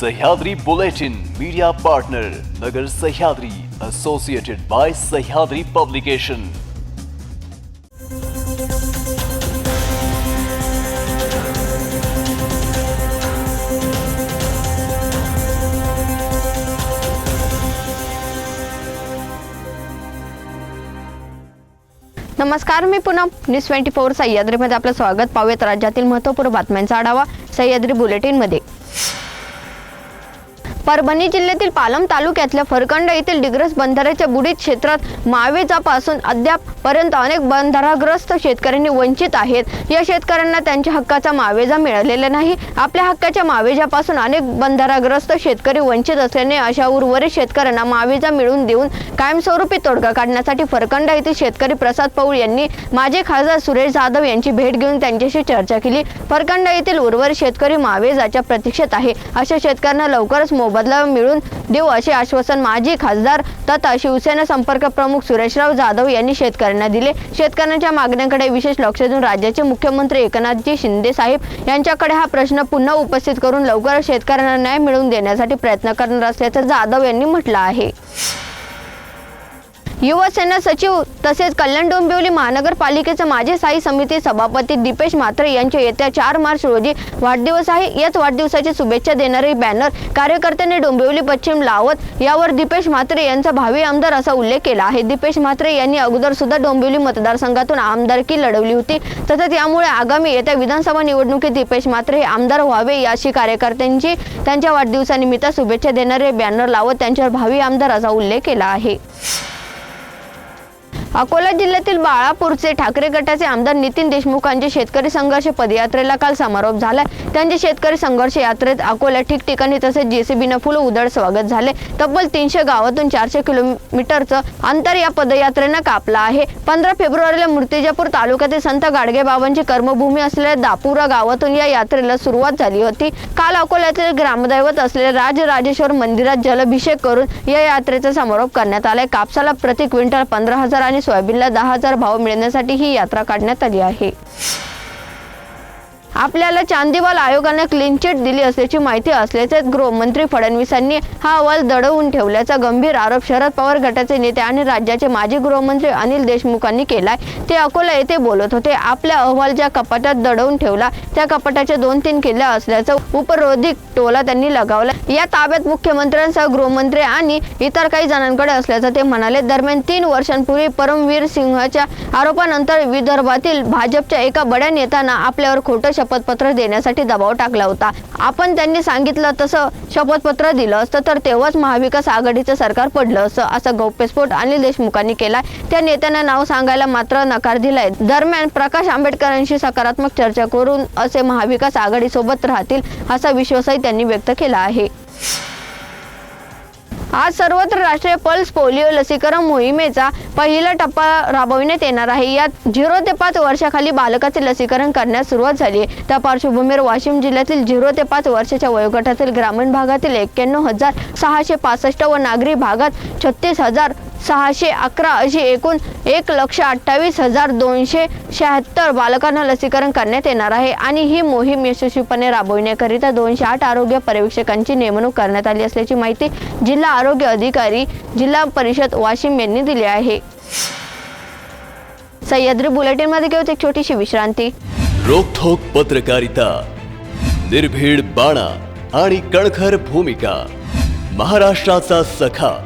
Sahyadri Bulletin media partner Nagar Sahyadri associated by Sahyadri publication नमस्कार मी पुन्हा news twenty four सह्याद्रीमध्ये आपलं स्वागत. पाहूयात राज्यातील महत्त्वपूर्ण बातम्यांचा आढावा सह्याद्री बुलेटिनमध्ये. परभणी जिल्ह्यातील पालम तालुक्यातल्या फरकंड येथील डिग्रस बंधाऱ्याच्या बुडीत क्षेत्रात मावेजापासून अद्याप पर्यंत अनेक बंधाराग्रस्त शेतकऱ्यांनी वंचित आहेत. या शेतकऱ्यांना त्यांच्या हक्काचा मावेजा मिळालेला नाही. आपल्या हक्काच्या मावेजापासून अनेक बंधाराग्रस्त शेतकरी वंचित असल्याने अशा उर्वरित शेतकऱ्यांना मावेजा मिळवून देऊन कायमस्वरूपी तोडगा काढण्यासाठी फरकंड येथील शेतकरी प्रसाद पौळ यांनी माजी खासदार सुरेश जाधव यांची भेट घेऊन त्यांच्याशी चर्चा केली. फरकंड येथील उर्वरित शेतकरी मावेजाच्या प्रतीक्षेत आहे. अशा शेतकऱ्यांना लवकरच मोबदला मिळून देऊ असे आश्वासन माजी खासदार तथा शिवसेना संपर्क प्रमुख सुरेशराव जाधव यांनी शेतकऱ्यांना दिले. शेतकऱ्यांच्या मागण्यांकडे विशेष लक्ष देऊन राज्याचे मुख्यमंत्री एकनाथजी शिंदे साहेब यांच्याकडे हा प्रश्न पुन्हा उपस्थित करून लवकर शेतकऱ्यांना न्याय मिळवून देण्यासाठी प्रयत्न करणार असल्याचं जाधव यांनी म्हटलं आहे. युवसेना सचिव तसेच कल्याण डोंबिवली महानगरपालिकेचे माजी स्थायी समिती सभापती दीपेश म्हात्रे यांचे येत्या चार मार्च रोजी वाढदिवस आहे. याच वाढदिवसाची शुभेच्छा देणारे बॅनर कार्यकर्त्यांनी डोंबिवली पश्चिम लावत यावर दीपेश म्हात्रे यांचा भावी आमदार असा उल्लेख केला आहे. दीपेश म्हात्रे यांनी अगोदर सुद्धा डोंबिवली मतदारसंघातून आमदारकी लढवली होती. तसंच यामुळे आगामी येत्या विधानसभा निवडणुकीत दीपेश म्हात्रे हे आमदार व्हावे याशी कार्यकर्त्यांची त्यांच्या वाढदिवसानिमित्त शुभेच्छा देणारे बॅनर लावत त्यांच्यावर भावी आमदार असा उल्लेख केला आहे. अकोला जिल्ह्यातील बाळापूरचे ठाकरे गटाचे आमदार नितीन देशमुखांचे शेतकरी संघर्ष पदयात्रेला काल समारोप झाला त्यांचे शेतकरी संघर्ष यात्रेत अकोला ठिकठिकाणी तसेच जेसीबीनं फुल उधळ स्वागत झाले. तब्बल तीनशे गावातून चारशे किलोमीटरचं अंतर या पदयात्रेनं कापलं आहे. पंधरा फेब्रुवारीला मूर्तिजापूर तालुक्यातील संत गाडगे बाबांची कर्मभूमी असलेल्या दापुरा गावातून या यात्रेला सुरुवात झाली होती. काल अकोल्यातील ग्रामदैवत असलेल्या राजराजेश्वर मंदिरात जलाभिषेक करून या यात्रेचा समारोप करण्यात आलाय. कापसाला प्रति क्विंटल पंधरा हजार आणि सोयाबीनला दहा हजार भाव मिळण्यासाठी ही यात्रा काढण्यात आली आहे. आपल्याला चांदीवाल आयोगाने क्लीन चिट दिली असल्याची माहिती असल्याचे गृहमंत्री फडणवीसांनी हा अहवाल दडवून ठेवल्याचा गंभीर आरोप शरद पवार गटाचे नेते आणि राज्याचे माजी गृहमंत्री अनिल देशमुखांनी केलाय. ते अकोला येथे बोलत होते. आपल्या अहवाल ज्या कपाटात दडवून ठेवला त्या कपाटाच्या दोन तीन किल्ल्या असल्याचा उपरोधिक टोला त्यांनी लगावला. या ताब्यात मुख्यमंत्र्यांसह गृहमंत्री आणि इतर काही जणांकडे असल्याचं ते म्हणाले. दरम्यान तीन वर्षांपूर्वी परमवीर सिंहाच्या आरोपानंतर विदर्भातील भाजपच्या एका बड्या नेत्यांना आपल्यावर खोटं शपथपत्र देण्यासाठी दबाव टाकला होता. आपण त्यांनी सांगितलं तसं शपथपत्र दिलं असतं तर तेव्हाच महाविकास आघाडीचं सरकार पडलं असं असा गौप्यस्फोट अनिल देशमुखांनी केला त्या नेत्यांना नाव सांगायला मात्र नकार दिलाय. दरम्यान प्रकाश आंबेडकरांशी सकारात्मक चर्चा करून असे महाविकास आघाडी सोबत राहतील असा विश्वासही त्यांनी व्यक्त केला आहे. आज सर्वत्र राष्ट्रीय पल्स पोलिओ लसीकरण मोहिमेचा पहिला टप्पा राबविण्यात येणार आहे. यात झिरो ते पाच वर्षाखाली बालकाचे लसीकरण करण्यास सुरुवात झाली आहे. त्या पार्श्वभूमीवर वाशिम जिल्ह्यातील झिरो ते पाच वर्षाच्या वयोगटातील ग्रामीण भागातील एक्क्याण्णव हजार सहाशे पासष्ट व नागरी भागात छत्तीस हजार सहाशे अकरा अशी एकूण एक लक्ष अठ्ठावीस हजार दोनशे शहात्तर बालकांना लसीकरण करण्यात येणार आहे. आणि ही मोहीम यशस्वीपणे राबविण्याकरिता दोनशे आठ आरोग्य पर्यवेक्षकांची नेमणूक करण्यात आली असल्याची माहिती जिल्हा आरोग्य अधिकारी जिल्हा परिषद वाशिम यांनी दिली आहे. सह्याद्री बुलेटिनमध्ये घेऊ एक छोटीशी विश्रांती. रोखोक पत्रकारिता निर्भीड बाणा आणि कणखर भूमिका महाराष्ट्राचा सखा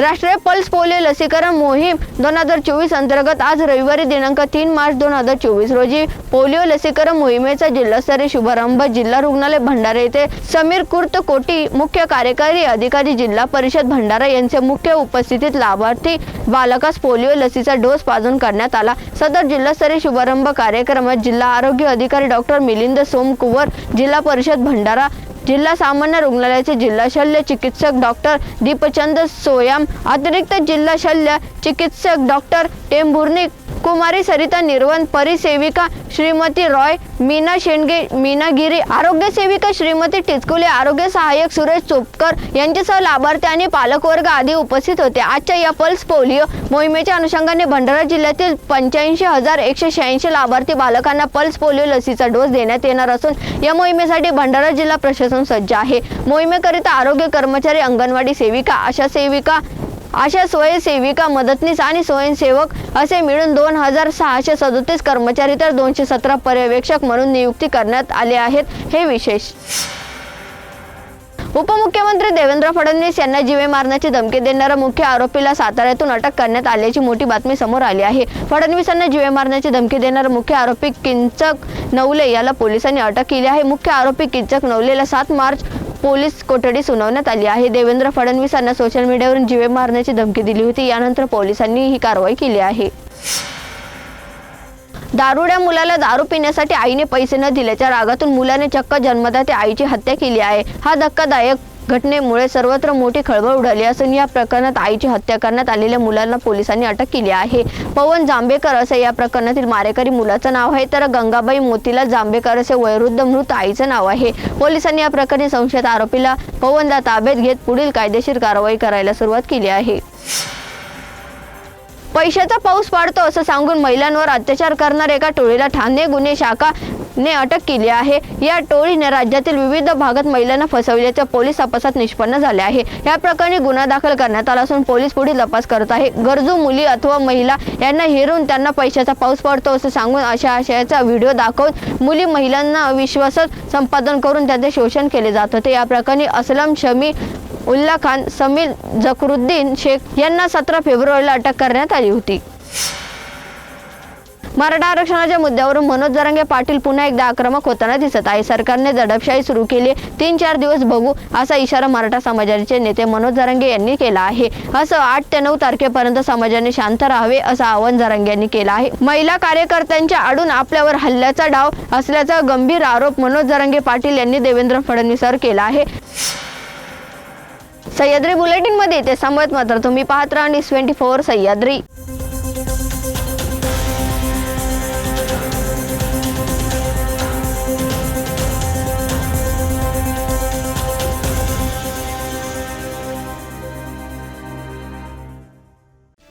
राष्ट्रीय पल्स पोलिओ लसीकरण मोहीम दोन हजार चोवीस अंतर्गत आज रविवारी दिनांक तीन मार्च दोन हजार चोवीस रोजी पोलिओ लसीकरण मोहिमेचा जिल्हास्तरीय शुभारंभ जिल्हा रुग्णालय भंडारा येथे समीर कुर्त कोटी मुख्य कार्यकारी अधिकारी जिल्हा परिषद भंडारा यांच्या मुख्य उपस्थितीत लाभार्थी बालकास पोलिओ लसीचा डोस पाजून करण्यात आला. सदर जिल्हास्तरीय शुभारंभ कार्यक्रमात जिल्हा आरोग्य अधिकारी डॉक्टर मिलिंद सोमकुवर जिल्हा परिषद भंडारा जिल्हा सामान्य रुग्णालयाचे जिल्हा शल्य चिकित्सक डॉक्टर दीपचंद सोयाम अतिरिक्त जिल्हा शल्य चिकित्सक डॉक्टर टेंभुर्णी कुमारी सरिता निर्वंत परिसेविका श्रीमती रॉय मीना शेंडगे मीना गिरी आरोग्य सेविका श्रीमती टिचकुले आरोग्य सहाय्यक सुरेश चोपकर यांच्यासह लाभार्थी आणि पालकवर्ग आदी उपस्थित होते. आजच्या या पल्स पोलिओ मोहिमेच्या अनुषंगाने भंडारा जिल्ह्यातील पंच्याऐंशी हजार एकशे शहाऐंशी लाभार्थी बालकांना पल्स पोलिओ लसीचा डोस देण्यात येणार असून या मोहिमेसाठी भंडारा जिल्हा प्रशासन सज्ज आहे. मोहिमेकरिता आरोग्य कर्मचारी अंगणवाडी सेविका आशा सेविका अशा स्वयंसेविका मदतनीस आणि स्वयंसेवक असे मिळून दोन हजार सहाशे सदोतीस कर्मचारी तर दोनशे सतरा पर्यवेक्षक म्हणून नियुक्ती करण्यात आले आहेत. हे विशेष. उपमुख्यमंत्री देवेंद्र फडणवीस यांना जीवे मारण्याची धमकी देणाऱ्या मुख्य आरोपीला साताऱ्यातून अटक करण्यात आल्याची मोठी बातमी समोर आली आहे. फडणवीसांना जीवे मारण्याची धमकी देणारा मुख्य आरोपी किंचक नवले याला पोलिसांनी अटक केली आहे. मुख्य आरोपी किंचक नवलेला सात मार्च पोलीस कोठडी सुनावण्यात आली आहे. देवेंद्र फडणवीसांना सोशल मीडियावरून जीवे मारण्याची धमकी दिली होती. यानंतर पोलिसांनी ही कारवाई केली आहे. दारुड्या मुलाला दारू पिण्यासाठी आईने पैसे न दिल्याच्या रागातून मुलाने चक्क जन्मदात्या आईची हत्या केली आहे. हा धक्कादायक घटनेमुळे सर्वत्र मोठी खळबळ उडाली असून या प्रकरणात आईची हत्या करण्यात आलेल्या मुलांना पोलिसांनी अटक केली आहे. पवन जांभेकर असं या प्रकरणातील मारेकरी मुलाचं नाव आहे. तर गंगाबाई मोतीला जांभेकर असे वयोवृद्ध मृत आईचं नाव आहे. पोलिसांनी या प्रकरणी संशयित आरोपीला पवनला ताब्यात घेत पुढील कायदेशीर कारवाई करायला सुरुवात केली आहे. पैशाचा पाऊस पाडतो असं सांगून महिलांवर अत्याचार करणाऱ्या एका टोळीला ठाणे गुन्हे शाखा ने अटक केली आहे. या टोळीने राज्यातील विविध भागात महिलांना फसवल्याच्या पोलीस तपासात निष्पन्न झाले आहे. या प्रकरणी गुन्हा दाखल करण्यात आला असून पोलीस पुढील तपास करत आहे. गरजू मुली अथवा महिला यांना हेरून त्यांना पैशाचा पाऊस पडतो असं सांगून अशा आशयाचा व्हिडिओ दाखवून मुली महिलांना विश्वासात संपादन करून त्यांचे शोषण केले जात होते. या प्रकरणी असलम शमी उल्ला खान समीर जकरुद्दीन शेख यांना सतरा फेब्रुवारीला अटक करण्यात आली होती. मराठा आरक्षणाच्या मुद्द्यावरून मनोज जरांगे पाटील पुन्हा एकदा आक्रमक होताना दिसत आहे. सरकारने दडपशाही सुरू केली. तीन चार दिवस बघू असा इशारा मराठा समाजाचे नेते मनोज जरांगे यांनी केला आहे. असं आठ ते नऊ तारखेपर्यंत समाजाने शांत राहावे असं आवाहन जरांगे यांनी केलं आहे. महिला कार्यकर्त्यांच्या आडून आपल्यावर हल्ल्याचा डाव असल्याचा गंभीर आरोप मनोज जरांगे पाटील यांनी देवेंद्र फडणवीसांवर केला आहे. सह्याद्री बुलेटिनमध्ये ते सांगत मात्र तुम्ही पाहत राहा. News twenty four Sahyadri.